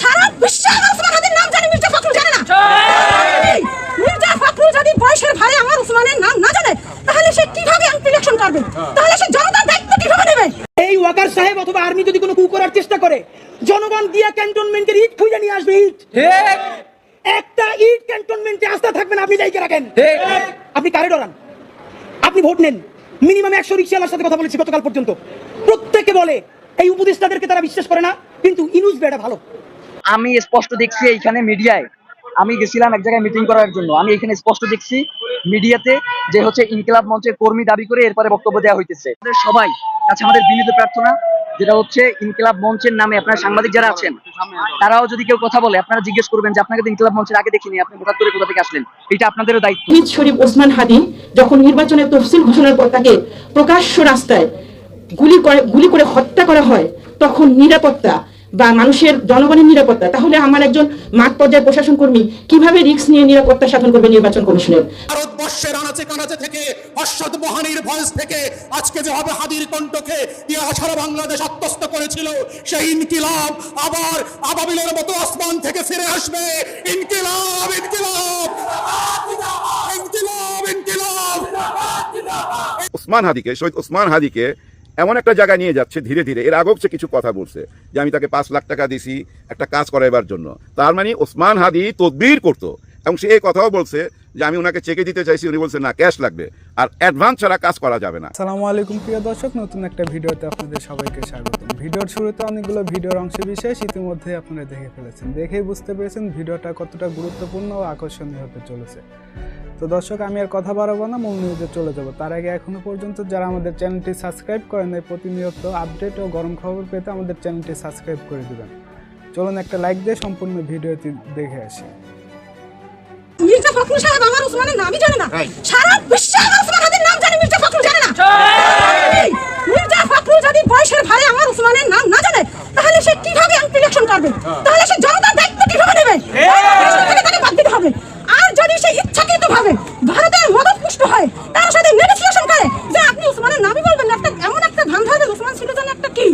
সারা বিশ্ব আমার উসমান হাদির নাম জানে মির্জা ফখরুল জানে না? মির্জা ফখরুল যদি বয়সের ভাই আমার উসমানের নাম না জানে তাহলে সে কীভাবে ইলেকশন করবে? তাহলে সে জনতার দায়িত্ব কীভাবে নেবে? এই ওয়াকার সাহেব অথবা আর্মি যদি কোনো কু করার চেষ্টা করে জনগণ দিয়া ক্যান্টনমেন্টের ইট খুঁজে নিয়ে আসবে ইট। একটা ইট ক্যান্টনমেন্টে আস্থা থাকবেন আপনি যাইকে রাখেন। আপনি কারে ডরান? আপনি ভোট নেন। মিনিমাম একশো রিক্সাওয়ালার সাথে কথা বলেছি গতকাল পর্যন্ত। প্রত্যেকে বলে এই উপদেষ্টাদেরকে তারা বিশ্বাস করে না কিন্তু ইনুস বেটা ভালো। আমি স্পষ্ট দেখছি এইখানে মিডিয়ায়। আমি গেছিলাম এক জায়গায় মিটিং করার জন্য। আমি এখানে স্পষ্ট দেখছি মিডিয়াতে যে হচ্ছে ইনকিলাব মঞ্চের কর্মী দাবি করে এরপরে বক্তব্য দেওয়া হইতেছে। আমাদের সবাই কাছে আমাদের বিনীত প্রার্থনা যেটা হচ্ছে ইনকিলাব মঞ্চের নামে আপনার সাংবাদিক যারা আছেন তারাও যদি কেউ কথা বলে আপনারা জিজ্ঞেস করবেন যে আপনাকে তো ইনকিলাব মঞ্চের আগে দেখিনি আপনি হঠাৎ করে কোথা থেকে আসলেন? এটা আপনাদেরও দায়িত্ব। শরীফ ওসমান হাদি যখন নির্বাচনের তফসিল ঘোষণার পর তাকে প্রকাশ্য রাস্তায় গুলি করে গুলি করে হত্যা করা হয় তখন নিরাপত্তা বা মানুষের জনগণের নিরাপত্তা। তাহলে আমার একজন মাঠ পর্যায়ের প্রশাসন কর্মী কীভাবে রিস্ক নিয়ে নিরাপত্তা সাধন করবে নির্বাচন কমিশনের? ভারতবর্ষের আনাচে কানাচে থেকে অশ্বত মহানির ভয়েস থেকে আজকে যেভাবে হাদির কণ্ঠকে দিয়ে বাংলাদেশ আত্মস্থ করেছিল সেই ইনকিলাব আবার আবাবিলের মতো আসমান থেকে ফিরে আসবে। ইনকিলাব ইনকিলাব! ইনকিলাব ইনকিলাব! ওসমান হাদিকে শহীদ ওসমান হাদিকে এমন একটা জায়গায় নিয়ে যাচ্ছে ধীরে ধীরে। এর আগেও কিছু কথা বলছে, যে আমি তাকে পাঁচ লাখ টাকা দিছি একটা কাজ করাইবার জন্য। তার মানে ওসমান হাদি তদবির করতো। এবং সে এই কথাও বলছে যে আমি ওনাকে চেকে দিতে চাইছি, উনি বলছে, না, ক্যাশ লাগবে। আর অ্যাডভান্স ছাড়া কাজ করা যাবে না। আসসালামু আলাইকুম, প্রিয় দর্শক, নতুন একটা ভিডিওতে আপনাদের সবাইকে স্বাগত ভিডিওর শুরুতে অনেকগুলো ভিডিওর অংশ বিশেষ ইতিমধ্যে আপনারা দেখে ফেলেছেন। দেখেই বুঝতে পেরেছেন ভিডিওটা কতটা গুরুত্বপূর্ণ ও আকর্ষণীয় হতে চলেছে। তো দর্শক, আমি আর কথা বাড়াবো না, মূল নিউজে চলে যাব। তার আগে এখনও পর্যন্ত যারা আমাদের চ্যানেলটি সাবস্ক্রাইব করেন নাই, প্রতিনিয়ত আপডেট ও গরম খবর পেতে আমাদের চ্যানেলটি সাবস্ক্রাইব করে দেবেন। চলুন একটা লাইক দিয়ে সম্পূর্ণ ভিডিওটি দেখে আসি। মির্জা ফখরুল সাহেব আমার উসমানের নামই জানে না। সারা বিশ্ব আমার উসমান হাদির নাম জানে মির্জা ফখরুল জানে না। মির্জা ফখরুল যদি বয়সের ভাই আমার উসমানের নাম না জানে তাহলে সে কীভাবে ইলেকশন করবে? তাহলে সে জনতার দায়িত্ব কীভাবে নেবে? তাকে বাদ দিতে হবে। আর যদি সে ইচ্ছাকৃত ভাবে ভারতের মদত পুষ্ট হয় তার সাথে নেগোসিয়েশন করে যে আপনি উসমানের নামই বলবেন না একটা এমন একটা ধান ধরবেন উসমান ছিল যেন একটা কি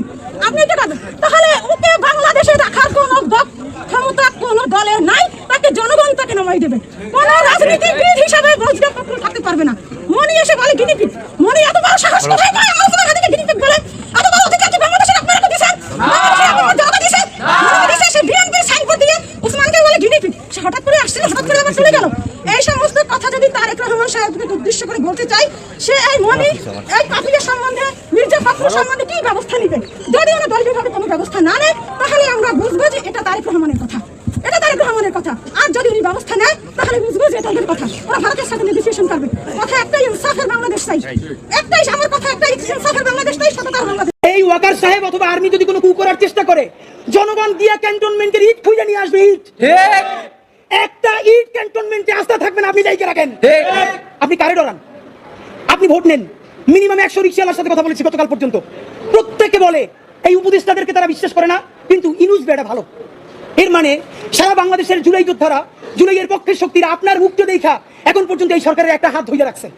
আপনি এটা করবেন তাহলে ওকে বাংলাদেশে রাখার কোনো দপ- ক্ষমতা কোনো দলের নাই তাকে জনগণ তাকে নামাই দেবে কোন রাজনীতিবিদ হিসাবে বজরা ফখরুল থাকতে পারবে না মনি এসে বলে গিনিপিগ মনি এত বড় সাহস কোথায় পায় আমার উসমান হাদিকে গিনিপিগ বলে এত বড় অধিকার কি বাংলাদেশের আপনারা তো দিছেন বাংলাদেশের আপনারা জনতা দিছেন জনতা দিছে সে বিএনপির সাইনবোর্ড দিয়ে উসমানকে বলে গিনিপিগ সে হঠাৎ করে আসছিল হঠাৎ করে আবার চলে গেল এই সমস্ত কথা যদি তারেক রহমান সাহেবকে উদ্দেশ্য করে বলতে চাই সে এই মনি এই কাফিলের সম্বন্ধে মির্জা ফখরুল সম্বন্ধে কি ব্যবস্থা নেবে যদি ওরা দলীয়ভাবে কোনো ব্যবস্থা না নেয় তাহলে আমরা বুঝব যে এটা তারেক রহমানের কথা। এটা তারেক রহমানের কথা। আর যদি উনি ব্যবস্থা নেয় তাহলে বুঝব যে এটা ওদের কথা। ওরা ভারতের সাথে নেগোসিয়েশন করবে। কথা একটাই ইনসাফের বাংলাদেশ চাই। একটাই আমার কথা একটাই ইনসাফের বাংলাদেশ চাই সততার বাংলাদেশ। এই ওয়াকার সাহেব অথবা আর্মি যদি কোনো কু করার চেষ্টা করে জনগণ দিয়া ক্যান্টনমেন্টের ইট খুঁজে নিয়ে আসবে ইট। ক্যান্টনমেন্টে আস্থা থাকবেন আপনি যাইকে রাখেন। আপনি কারে ডরান? আপনি ভোট নেন। মিনিমাম একশো রিক্সাওয়ালার সাথে কথা বলেছি গতকাল পর্যন্ত। প্রত্যেকে বলে এই উপদেষ্টাদেরকে তারা বিশ্বাস করে না কিন্তু ইনুস বেটা ভালো। এর মানে সারা বাংলাদেশের জুলাই যোদ্ধারা জুলাইয়ের পক্ষের শক্তিরা আপনার মুক্ত দেখা এখন পর্যন্ত এই সরকারের একটা হাত ধরে রাখছে।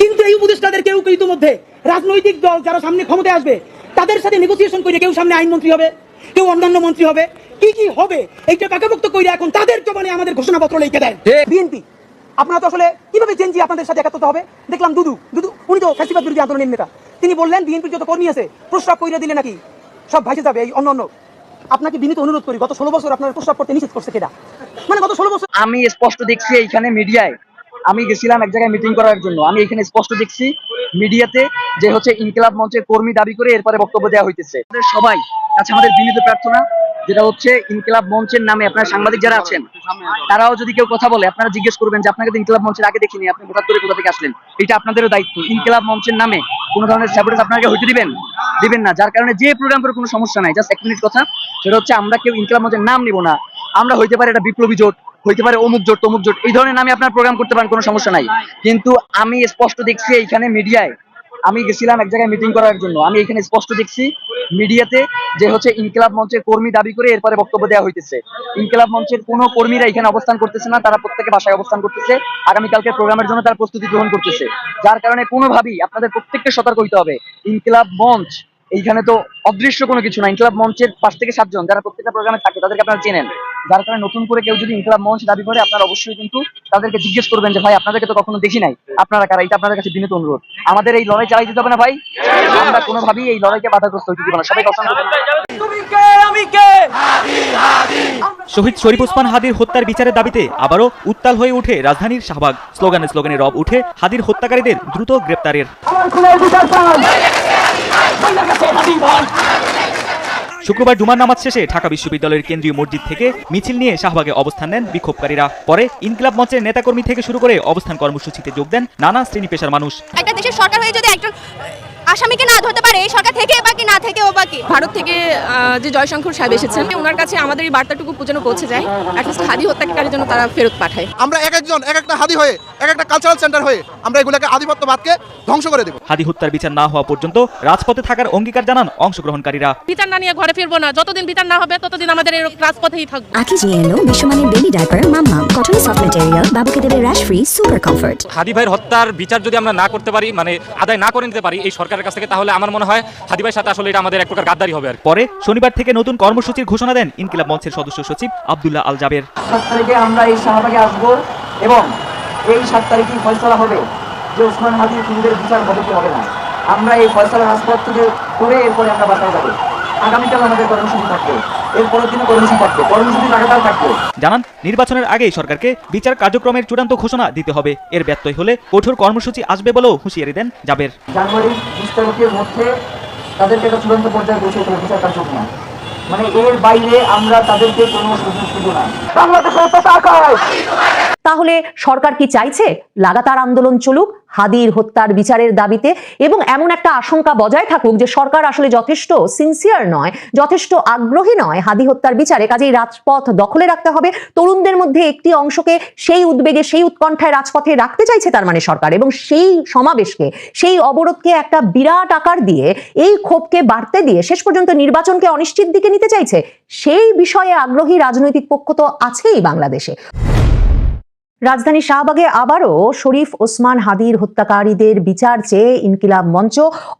কিন্তু এই উপদেষ্টাদের কেউ কেউ ইতিমধ্যে রাজনৈতিক দল যারা সামনে ক্ষমতায় আসবে তাদের সাথে নেগোসিয়েশন করে কেউ সামনে আইনমন্ত্রী হবে? কেউ অন্যান্য মন্ত্রী হবে কি কি হবে এইটা পাকাপোক্ত করে এখন তাদের জবানে আমাদের ঘোষণাপত্র লিখে দেয় বিএনপি আপনারা তো আসলে কীভাবে চেঞ্জি আপনাদের সাথে একাত্মতা হবে? দেখলাম দুদু দুদু উনি তো ফ্যাসিবাদ বিরোধী আন্দোলনের নেতা। তিনি বললেন বিএনপির যত কর্মী আছে প্রস্রাব কইরা দিলে নাকি সব ভাইসে যাবে এই অন্য অন্য। আপনাকে বিনীত অনুরোধ করি গত ষোলো বছর আপনার প্রস্রাব করতে নিষেধ করছে কেটা মানে গত ষোলো বছর আমি স্পষ্ট দেখছি এইখানে মিডিয়ায়। আমি গেছিলাম এক জায়গায় মিটিং করার জন্য। আমি এখানে স্পষ্ট দেখছি মিডিয়াতে যে হচ্ছে ইনকিলাব মঞ্চের কর্মী দাবি করে এরপরে বক্তব্য দেওয়া হইতেছে। সবাই কাছে আমাদের বিনীত প্রার্থনা, যেটা হচ্ছে ইনকিলাব মঞ্চের নামে আপনার সাংবাদিক যারা আছেন, তারাও যদি কেউ কথা বলে, আপনারা জিজ্ঞেস করবেন যে আপনাকে ইনকিলাব মঞ্চের আগে দেখিনি, আপনি হঠাৎ করে কোথা থেকে আসলেন? এটা আপনাদেরও দায়িত্ব। ইনকিলাব মঞ্চের নামে কোনো ধরনের স্যাবোটেজ আপনাকে হইতে দিবেন? দিবেন না। যার কারণে যে প্রোগ্রাম করে কোনো সমস্যা নাই। জাস্ট এক মিনিট কথা। সেটা হচ্ছে, আমরা কেউ ইনকিলাব মঞ্চের নাম নিব না। আমরা হইতে পারে এটা বিপ্লবী জোট, হইতে পারে অমুক জোট, তমুক জোট। এই ধরনের নামে আপনার প্রোগ্রাম করতে পারেন, কোনো সমস্যা নাই। কিন্তু আমি স্পষ্ট দেখছি এইখানে মিডিয়ায় আমি গেছিলাম এক জায়গায় মিটিং করার জন্য। আমি এখানে স্পষ্ট দেখছি মিডিয়াতে যে হচ্ছে ইনকিলাব মঞ্চের কর্মী দাবি করে এরপরে বক্তব্য দেওয়া হইতেছে। ইনকিলাব মঞ্চের কোনো কর্মীরা এখানে অবস্থান করতেছে না, তারা প্রত্যেকে বাসায় অবস্থান করতেছে। আগামীকালকে প্রোগ্রামের জন্য তারা প্রস্তুতি গ্রহণ করতেছে। যার কারণে কোনোভাবেই আপনাদের প্রত্যেককে সতর্ক হইতে হবে। ইনকিলাব মঞ্চ এইখানে তো অদৃশ্য কোনো কিছু না। ইনকলাব মঞ্চের পাঁচ থেকে সাতজন যারা প্রত্যেকটা প্রোগ্রামে থাকে তাদেরকে আপনারা চেনেন। যার কারণে নতুন করে কেউ যদি ইনকলাব মঞ্চ দাবি করে আপনারা অবশ্যই কিন্তু তাদেরকে জিজ্ঞেস করবেন যে ভাই আপনাদেরকে তো কখনো দেখি নাই। আপনারা কারা? এটা আপনাদের কাছে বিনীত অনুরোধ। আমাদের এই লড়াই চালাই দিতে হবে না ভাই। আমরা কোনোভাবেই এই লড়াইকে বাধাগ্রস্ত হইতে দিব না। সবাই শহীদ শরীফ ওসমান হাদির হত্যার বিচারের দাবিতে আবারও উত্তাল হয়ে উঠে রাজধানীর শাহবাগ। স্লোগানে স্লোগানে রব উঠে হাদির হত্যাকারীদের দ্রুত গ্রেপ্তারের। শুক্রবার ডুমার নামাজ শেষে ঢাকা বিশ্ববিদ্যালয়ের কেন্দ্রীয় মসজিদ থেকে মিছিল নিয়ে শাহবাগে অবস্থান নেন বিক্ষোভকারীরা। পরে ইনকিলাব মঞ্চের নেতাকর্মী থেকে শুরু করে অবস্থান কর্মসূচিতে যোগ দেন নানা শ্রেণি পেশার মানুষ। একটা দেশের সরকার হয়ে যদি একজন আসামিকে না ধরতে পারে এই সরকার থেকে বাকি না থেকে ও বাকি ভারত থেকে যে জয়শঙ্কর সাহেব এসেছেন ওনার কাছে আমাদের এই বার্তাটুকু যেন পৌঁছে যায়। অ্যাটলিস্ট হাদি হত্যাকারীর জন্য তারা ফেরত পাঠায়। আমরা এক একজন এক একটা হাদি হয়ে এক একটা কালচারাল সেন্টার হয়ে আমরা এগুলোকে আধিপত্যবাদকে ধ্বংস করে দেবো। হাদি হত্যার বিচার না হওয়া পর্যন্ত রাজপথে থাকার অঙ্গীকার জানান অংশগ্রহণকারীরা। বিচার না নিয়ে ঘরে ফিরবো না। যতদিন বিচার না হবে ততদিন আমাদের এই রাজপথেই থাকব। আকিজ নিয়ে এলো বিশ্বমানের বেবি ডাইপার মাম্মাম কটন সফট ম্যাটেরিয়াল বাবুকে দেবে rash free super comfort Hadi ভাইয়ের হত্যার বিচার যদি আমরা না করতে পারি মানে আদায় না করে নিতে পারি এই সরকারের কাছ থেকে তাহলে আমার মনে হয় হাদি ভাইয়ের সাথে আসলে এটা আমাদের এক প্রকার গাদ্দারি হবে আর পরে শনিবার থেকে নতুন কর্মসূচির ঘোষণা দেন ইনকিলাব মঞ্চের সদস্য সচিব আবদুল্লাহ আল জাবের। সাত তারিখে আমরা এই শাহবাগে আসব এবং এই সাত তারিখে ফয়সলা হবে যে ওসমান হাদির খুনিদের বিচার হবে কি হবে না। আমরা এই ফয়সলা রাজপথ থেকে করে এরপরে আমরা বাসায় যাব। আগামীকাল আমাদের কর্মসূচি থাকবে। এর পরের দিনে কর্মসূচি থাকবে। কর্মসূচি লাগাতার থাকবে। জানান নির্বাচনের আগেই সরকারকে বিচার কার্যক্রমের চূড়ান্ত ঘোষণা দিতে হবে। এর ব্যত্যয় হলে কঠোর কর্মসূচি আসবে বলেও হুঁশিয়ারি দেন জাবের। জানুয়ারির বিশ তারিখের মধ্যে তাদেরকে একটা চূড়ান্ত পর্যায়ে পৌঁছে দেবে বিচার কার্যক্রম। মানে এর বাইরে আমরা তাদেরকে কোনো সুযোগ দিব না। বাংলাদেশের তাহলে সরকার কি চাইছে? লাগাতার আন্দোলন চলুক, হাদির হত্যার বিচারের দাবিতে, এবং এমন একটা আশঙ্কা বজায় থাকুক যে সরকার আসলে যথেষ্ট সিনসিয়ার নয়, যথেষ্ট আগ্রহী নয় হাদি হত্যার বিচারে। কাজেই রাজপথ দখলে রাখতে হবে। তরুণদের মধ্যে একটি অংশকে সেই উদ্বেগে, সেই উৎকণ্ঠায় রাজপথে রাখতে চাইছে তার মানে সরকার, এবং সেই সমাবেশকে, সেই অবরোধকে একটা বিরাট আকার দিয়ে, এই ক্ষোভকে বাড়তে দিয়ে, শেষ পর্যন্ত নির্বাচনকে অনিশ্চিত দিকে নিতে চাইছে, সেই বিষয়ে আগ্রহী রাজনৈতিক পক্ষ তো আছেই বাংলাদেশে। রাজধানী শাহবাগে আবারও শরীফ ওসমান হাদির হত্যাকারীদের বিচার চেয়ে ইনকিলাব মঞ্চ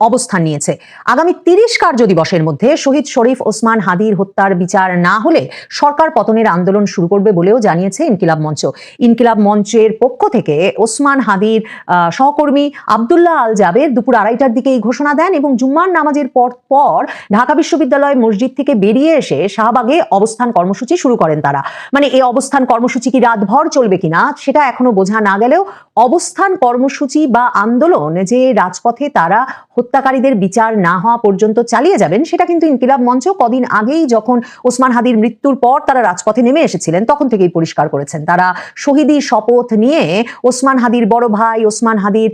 অবস্থান নিয়েছে। আগামী তিরিশ কার্য দিবসের মধ্যে শহীদ শরীফ ওসমান হাদির হত্যার বিচার না হলে সরকার পতনের আন্দোলন শুরু করবে বলেও জানিয়েছে ইনকিলাব মঞ্চ। ইনকিলাব মঞ্চের পক্ষ থেকে ওসমান হাদির সহকর্মী আবদুল্লাহ আল জাবের দুপুর আড়াইটার দিকে এই ঘোষণা দেন এবং জুম্মার নামাজের পর পর ঢাকা বিশ্ববিদ্যালয় মসজিদ থেকে বেরিয়ে এসে শাহবাগে অবস্থান কর্মসূচি শুরু করেন তারা। মানে এই অবস্থান কর্মসূচি কি রাতভর চলবে কিনা সেটা এখনও বোঝা না গেলেও অবস্থান কর্মসূচি বা আন্দোলন যে রাজপথে তারা হত্যাকারীদের বিচার না হওয়া পর্যন্ত চালিয়ে যাবেন, সেটা কিন্তু ইনকিলাব মঞ্চ কদিন আগেই যখন ওসমান হাদির মৃত্যুর পর তারা রাজপথে নেমে এসেছিলেন, তখন থেকেই পরিষ্কার করেছেন। তারা শহীদি শপথ নিয়ে ওসমান হাদির বড় ভাই, ওসমান হাদির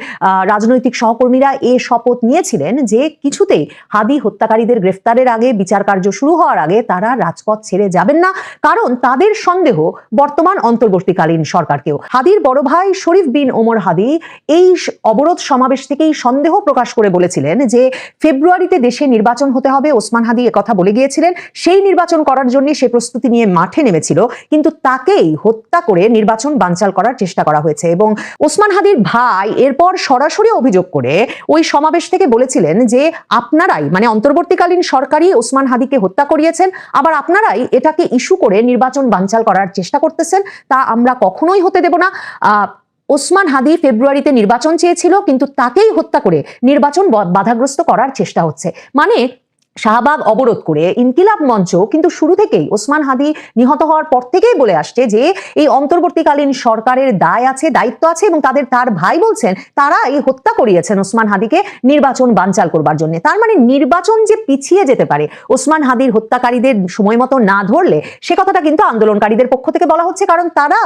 রাজনৈতিক সহকর্মীরা এ শপথ নিয়েছিলেন যে কিছুতেই হাদি হত্যাকারীদের গ্রেফতারের আগে, বিচার কার্য শুরু হওয়ার আগে তারা রাজপথ ছেড়ে যাবেন না। কারণ তাদের সন্দেহ বর্তমান অন্তর্বর্তীকালীন সরকারকেও হাদির বড় ভাই শরীফ বিন ওমর হাদি এই অবরোধ সমাবেশ থেকেই সন্দেহ প্রকাশ করে বলেছিলেন যে ফেব্রুয়ারিতে দেশে নির্বাচন হতে হবে। ওসমান হাদি কথা বলে গিয়েছিলেন। সেই নির্বাচন করার জন্য সে প্রস্তুতি নিয়ে মাঠে নেমেছিল, কিন্তু তাকেই হত্যা করে নির্বাচন বানচাল করার চেষ্টা করা হয়েছে এবং ওসমান হাদির ভাই এরপর সরাসরি অভিযোগ করে ওই সমাবেশ থেকে বলেছিলেন যে আপনারাই মানে অন্তর্বর্তীকালীন সরকারই ওসমান হাদিকে হত্যা করিয়েছেন, আবার আপনারাই এটাকে ইস্যু করে নির্বাচন বানচাল করার চেষ্টা করতেছেন, তা আমরা কখনোই হতে দেব না। ওসমান হাদি ফেব্রুয়ারিতে নির্বাচন চেয়েছিল, কিন্তু তাকেই হত্যা করে নির্বাচন বাধাগ্রস্ত করার চেষ্টা হচ্ছে। মানে শাহবাগ অবরোধ করে ইনকিলাব মঞ্চ কিন্তু শুরু থেকেই ওসমান হাদি নিহত হওয়ার পর থেকেই বলে আসছে যে এই অন্তর্বর্তীকালীন সরকারের দায় আছে, দায়িত্ব আছে এবং তাদের তার ভাই বলছেন তারা এই হত্যা করিয়েছেন ওসমান হাদিকে নির্বাচন বানচাল করবার জন্য। তার মানে নির্বাচন যে পিছিয়ে যেতে পারে, ওসমান হাদির হত্যাকারীদের সময় মতো না ধরলে সে কথাটা কিন্তু আন্দোলনকারীদের পক্ষ থেকে বলা হচ্ছে কারণ তারা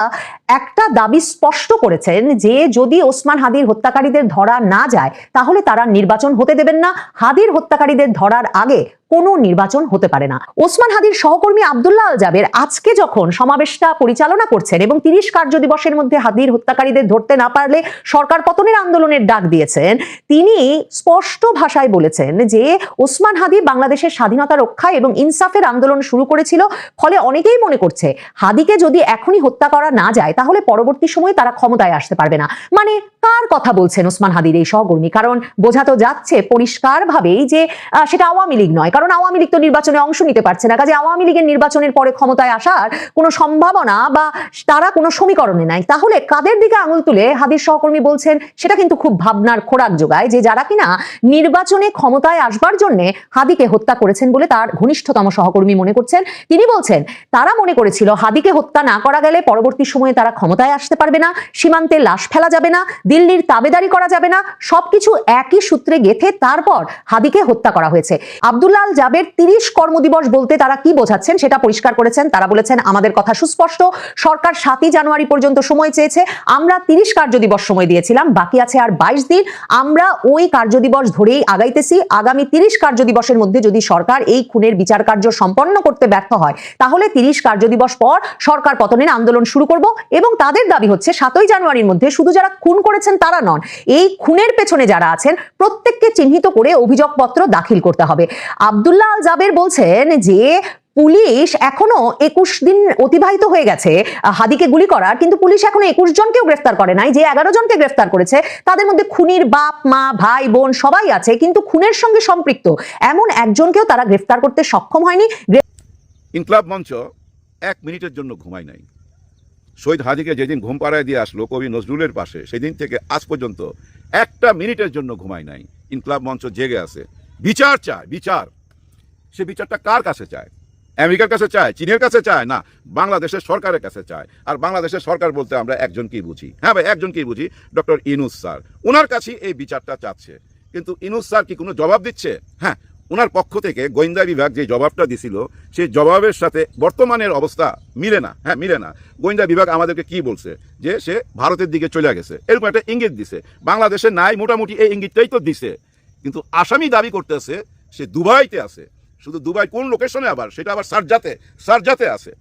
একটা দাবি স্পষ্ট করেছেন যে যদি ওসমান হাদির হত্যাকারীদের ধরা না যায় তাহলে তারা নির্বাচন হতে দেবেন না। হাদির হত্যাকারীদের ধরার আগে Hey. কোনো নির্বাচন হতে পারে না। ওসমান হাদির সহকর্মী আবদুল্লাহ আল জাবের আজকে যখন সমাবেশটা পরিচালনা করছেন এবং তিরিশ কার্য দিবসের মধ্যে হাদির হত্যাকারীদের ধরতে না পারলে সরকার পতনের আন্দোলনের ডাক দিয়েছেন, তিনি স্পষ্ট ভাষায় বলেছেন যে ওসমান হাদি বাংলাদেশের স্বাধীনতা রক্ষা এবং ইনসাফের আন্দোলন শুরু করেছিল, ফলে অনেকেই মনে করছে হাদিকে যদি এখনই হত্যা করা না যায়, তাহলে পরবর্তী সময়ে তারা ক্ষমতায় আসতে পারবে না। মানে কার কথা বলছেন ওসমান হাদির এই সহকর্মী? কারণ বোঝা তো যাচ্ছে পরিষ্কার ভাবেই যে সেটা আওয়ামী লীগ নয় কারণ আওয়ামী লীগ তো নির্বাচনে অংশ নিতে পারছে না। কাজে আওয়ামী লীগের নির্বাচনের পরে ক্ষমতায় আসার কোনো সম্ভাবনা বা তারা কোনো সমীকরণে নাই। তাহলে কাদের দিকে আঙুল তুলে হাদির সহকর্মী বলছেন, সেটা কিন্তু খুব ভাবনার খোরাক যোগায় যে যারা কিনা নির্বাচনে ক্ষমতায় আসবার জন্য হাদিকে হত্যা করেছেন বলে তার ঘনিষ্ঠতম সহকর্মী মনে করছেন। তিনি বলছেন, তারা মনে করেছিল হাদিকে হত্যা না করা গেলে পরবর্তী সময়ে তারা ক্ষমতায় আসতে পারবে না, সীমান্তে লাশ ফেলা যাবে না, দিল্লির তাবেদারি করা যাবে না, সবকিছু একই সূত্রে গেথে তারপর হাদিকে হত্যা করা হয়েছে। আব্দুল্লাহ জাবের তিরিশ কর্মদিবস বলতে তারা কি বোঝাচ্ছেন সেটা পরিষ্কার করেছেন। তারা বলেছেন, আমাদের কথা সুস্পষ্ট। সরকার সাতই জানুয়ারি পর্যন্ত সময় চেয়েছে। আমরা তিরিশ কার্যদিবস সময় দিয়েছিলাম। বাকি আছে আর বাইশ দিন। আমরা ওই কার্যদিবস ধরেই আগাইতেছি। আগামী তিরিশ কার্যদিবসের মধ্যে যদি সরকার এই খুনের বিচার কার্য সম্পন্ন করতে ব্যর্থ হয়, তাহলে তিরিশ কার্যদিবস পর সরকার পতনের আন্দোলন শুরু করব এবং তাদের দাবি হচ্ছে, সাতই জানুয়ারির মধ্যে শুধু যারা খুন করেছেন তারা নন, এই খুনের পেছনে যারা আছেন, প্রত্যেককে চিহ্নিত করে অভিযোগপত্র দাখিল করতে হবে। আব্দুল্লাহ আল জাবের বলছেন যে, পুলিশ এখনও একুশ দিন অতিবাহিত হয়ে গেছে, হাদিকে গুলি করার, কিন্তু পুলিশ এখনও একুশ জনকেও গ্রেফতার করে নাই। যে এগারো জনকে গ্রেফতার করেছে, তাদের মধ্যে খুনির বাপ, মা, ভাই, বোন সবাই আছে, কিন্তু খুনের সঙ্গে সম্পৃক্ত এমন একজনকেও তারা গ্রেফতার করতে সক্ষম হয়নি। ইনকলাব মঞ্চ এক মিনিটের জন্য ঘুমায় নাই। শহীদ হাদিকে যেদিন ঘুম পাড়ায় দিয়ে আসলো কবি নজরুলের পাশে, সেদিন থেকে আজ পর্যন্ত একটা মিনিটের জন্য ঘুমায় নাই। ইনকলাব মঞ্চ জেগে আছে। বিচার চায়, বিচার। সে বিচারটা কার কাছে চায়? আমেরিকার কাছে চায়? চীনের কাছে চায়? না, বাংলাদেশের সরকারের কাছে চায়। আর বাংলাদেশের সরকার বলতে আমরা একজনকেই বুঝি? হ্যাঁ ভাই একজনকেই বুঝি? Doctor Yunus sir. ওনার কাছেই এই বিচারটা চাচ্ছে। কিন্তু ইনুস স্যার কি কোনো জবাব দিচ্ছে? হ্যাঁ ওনার পক্ষ থেকে গোয়েন্দা বিভাগ যে জবাবটা দিছিল, সেই জবাবের সাথে বর্তমানের অবস্থা মিলে না। হ্যাঁ মিলে না। গোয়েন্দা বিভাগ আমাদেরকে কি বলছে? যে সে ভারতের দিকে চলে গেছে। এরকম একটা ইঙ্গিত দিছে। বাংলাদেশে নাই মোটামুটি এই ইঙ্গিতটাই তো দিছে। কিন্তু আসামি দাবি করতেছে, সে দুবাইতে আছে। শুধু দুবাই কোন লোকেশনে আবার? সেটা আবার সারজাতে সারজাতে আছে।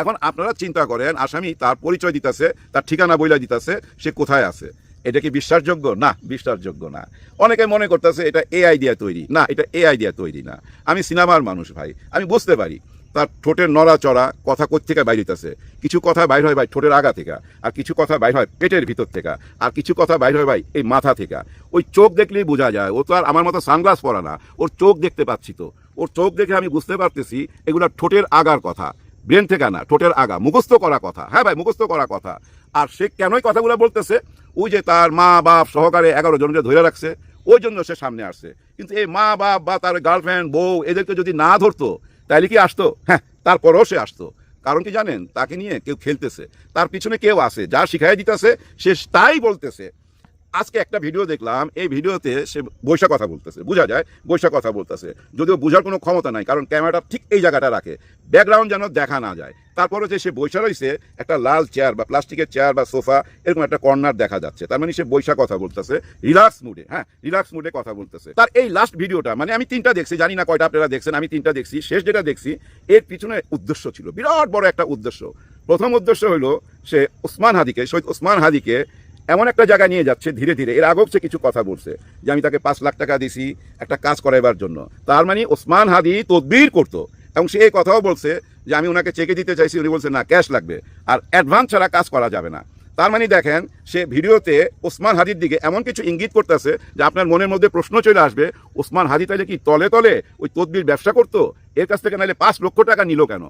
এখন আপনারা চিন্তা করেন, আসামি তার পরিচয় দিতেছে, তার ঠিকানা বইলা দিতেছে, সে কোথায় আছে? এটা কি বিশ্বাসযোগ্য? না বিশ্বাসযোগ্য না। অনেকে মনে করতেছে এটা এআই দিয়ে তৈরি। না, এটা এআই দিয়ে তৈরি না। আমি সিনেমার মানুষ ভাই, আমি বুঝতে পারি। তার ঠোঁটের নড়াচড়া কথা কোথেকে বাইরিতেছে কিছু কথা বাইর হয় ভাই ঠোঁটের আগা থেকে, আর কিছু কথা বাইর হয় পেটের ভিতর থেকে, আর কিছু কথা বাইর হয় ভাই এই মাথা থেকে। ওই চোখ দেখলেই বোঝা যায়, ও তো আর আমার মতো সানগ্লাস পরা না, ওর চোখ দেখতে পাচ্ছি তো। ওর চোখ দেখে আমি বুঝতে পারতেছি এগুলো ঠোঁটের আগার কথা। ব্রেন থেকে না, ঠোঁটের আগা, মুখস্থ করা কথা। হ্যাঁ ভাই, মুখস্থ করা কথা। আর সে কেনই কথাগুলো বলতেছে? ওই যে তার মা বাপ সহকারে এগারো জনকে ধরে রাখছে, ওই জন্য সে সামনে আসছে। কিন্তু এই মা বাপ বা তার গার্লফ্রেন্ড বউ, এদেরকে যদি না ধরতো তাহলে কি আসতো? হ্যাঁ তারপরও সে আসতো। কারণ কি জানেন? তাকে নিয়ে কেউ খেলতেছে। তার পিছনে কেউ আছে, যা শিখাই দিতেছে, সে তাই বলতেছে। আজকে একটা ভিডিও দেখলাম, এই ভিডিওতে সে বৈশা কথা বলতেছে, বোঝা যায়? বৈশা কথা বলতেছে। যদিও বোঝার কোনো ক্ষমতা নাই, কারণ ক্যামেরাটা ঠিক এই জায়গাটা রাখে। ব্যাকগ্রাউন্ড যেন দেখা না যায়। তারপরে যে সে বৈশা রয়েছে, একটা লাল চেয়ার বা প্লাস্টিকের চেয়ার বা সোফা এরকম একটা কর্নার দেখা যাচ্ছে। তার মানে সে বৈশা কথা বলতেছে। রিল্যাক্স মুডে হ্যাঁ রিল্যাক্স মুডে কথা বলতেছে। তার এই লাস্ট ভিডিওটা মানে আমি তিনটা দেখছি, জানি না কয়টা আপনারা দেখছেন, আমি তিনটা দেখছি। শেষ যেটা দেখছি, এর পিছনে উদ্দেশ্য ছিল। বিরাট বড় একটা উদ্দেশ্য। প্রথম উদ্দেশ্য হলো সে ওসমান হাদিকে, শহীদ ওসমান হাদিকে এমন একটা জায়গায় নিয়ে যাচ্ছে ধীরে ধীরে। এর আগেও সে কিছু কথা বলছে যে আমি তাকে পাঁচ লাখ টাকা দিছি একটা কাজ করাইবার জন্য। তার মানে ওসমান হাদি তদবির করতো এবং সে এই কথাও বলছে যে আমি ওনাকে চেকে দিতে চাইছি, উনি বলছে, না, ক্যাশ লাগবে। আর অ্যাডভান্স ছাড়া কাজ করা যাবে না। তার মানে দেখেন, সে ভিডিওতে ওসমান হাদির দিকে এমন কিছু ইঙ্গিত করতেছে যে আপনার মনের মধ্যে প্রশ্ন চলে আসবে, ওসমান হাদি তাহলে কি তলে তলে ওই তদবির ব্যবসা করতো? এর কাছ থেকে নাহলে পাঁচ লক্ষ টাকা নিল কেন?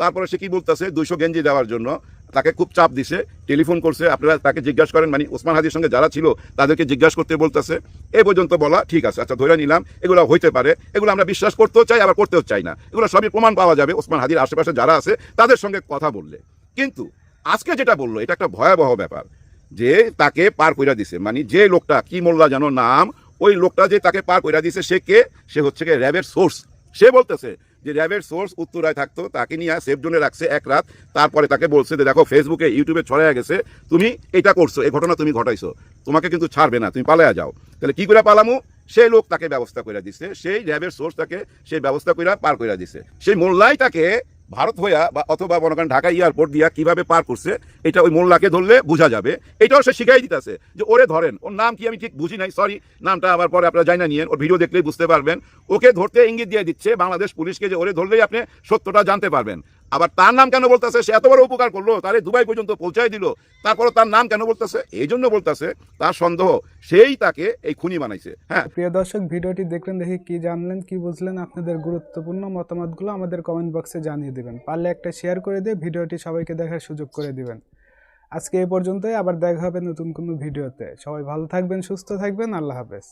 তারপরে সে কি বলতেছে, দুইশো গেঞ্জি দেওয়ার জন্য তাকে খুব চাপ দিছে, টেলিফোন করছে, আপনারা তাকে জিজ্ঞাসা করেন মানে ওসমান হাদির সঙ্গে যারা ছিল, তাদেরকে জিজ্ঞাসা করতে বলতেছে। এ পর্যন্ত বলা ঠিক আছে আচ্ছা ধরে নিলাম, এগুলো হইতে পারে, এগুলো আমরা বিশ্বাস করতেও চাই, আবার করতেও চাই না। এগুলো সবই প্রমাণ পাওয়া যাবে, ওসমান হাদির আশেপাশে যারা আছে, তাদের সঙ্গে কথা বললে। কিন্তু আজকে যেটা বলল, এটা একটা ভয়াবহ ব্যাপার, যে তাকে পার কইরা দিছে। মানে যে লোকটা, কি মোল্লা জানো নাম, ওই লোকটা যে তাকে পার কইরা দিছে, সে কে? সে হচ্ছে র্যাবের সোর্স। সে বলতেছে যে র্যাবের সোর্স উত্তরায় থাকতো, তাকে নিয়ে সেফ জোনে রাখছে এক রাত। তারপরে তাকে বলছে যে, দেখো, ফেসবুকে, ইউটিউবে ছড়াইয়া গেছে, তুমি এটা করছ এই ঘটনা তুমি ঘটাইছো, তোমাকে কিন্তু ছাড়বে না, তুমি পালায়া যাও। তাহলে কি করে পালামু? সেই লোক তাকে ব্যবস্থা করে দিছে, সেই র্যাবের সোর্স তাকে সেই ব্যবস্থা করে পার করে দিছে। সেই মোল্লাই তাকে ভারত হইয়া বা অথবা মনে করেন ঢাকা এয়ারপোর্ট দিয়া কীভাবে পার করছে, এটা ওই মোল্লাকে ধরলে বোঝা যাবে। এটাও সে শিখাই দিতেছে যে, ওরে ধরেন, ওর নাম কি আমি ঠিক বুঝি নাই সরি নামটা আবার পরে আপনারা জানা নিয়েন, ওর ভিডিও দেখলেই বুঝতে পারবেন। ওকে ধরতে ইঙ্গিত দিয়ে দিচ্ছে বাংলাদেশ পুলিশকে যে, ওরে ধরলেই আপনি সত্যটা জানতে পারবেন। আবার তার নাম কেন বলতেছে? সে এত বড় উপকার করল, তারে দুবাই পর্যন্ত পৌঁছায় দিল তারপরে তার নাম কেন বলতেছে? এই জন্য বলতেছে, তার সন্দেহ, সেই তাকে এই খুনি বানাইছে হ্যাঁ। প্রিয় দর্শক, ভিডিওটি দেখলেন, দেখে কি জানলেন, কি বুঝলেন, আপনাদের গুরুত্বপূর্ণ মতামতগুলো আমাদের কমেন্ট বক্সে জানিয়ে দিবেন। পারলে একটা শেয়ার করে দিয়ে ভিডিওটি সবাইকে দেখার সুযোগ করে দিবেন। আজকে এই পর্যন্তই, আবার দেখা হবে নতুন কোনো ভিডিওতে। সবাই ভালো থাকবেন, সুস্থ থাকবেন, আল্লাহ হাফেজ।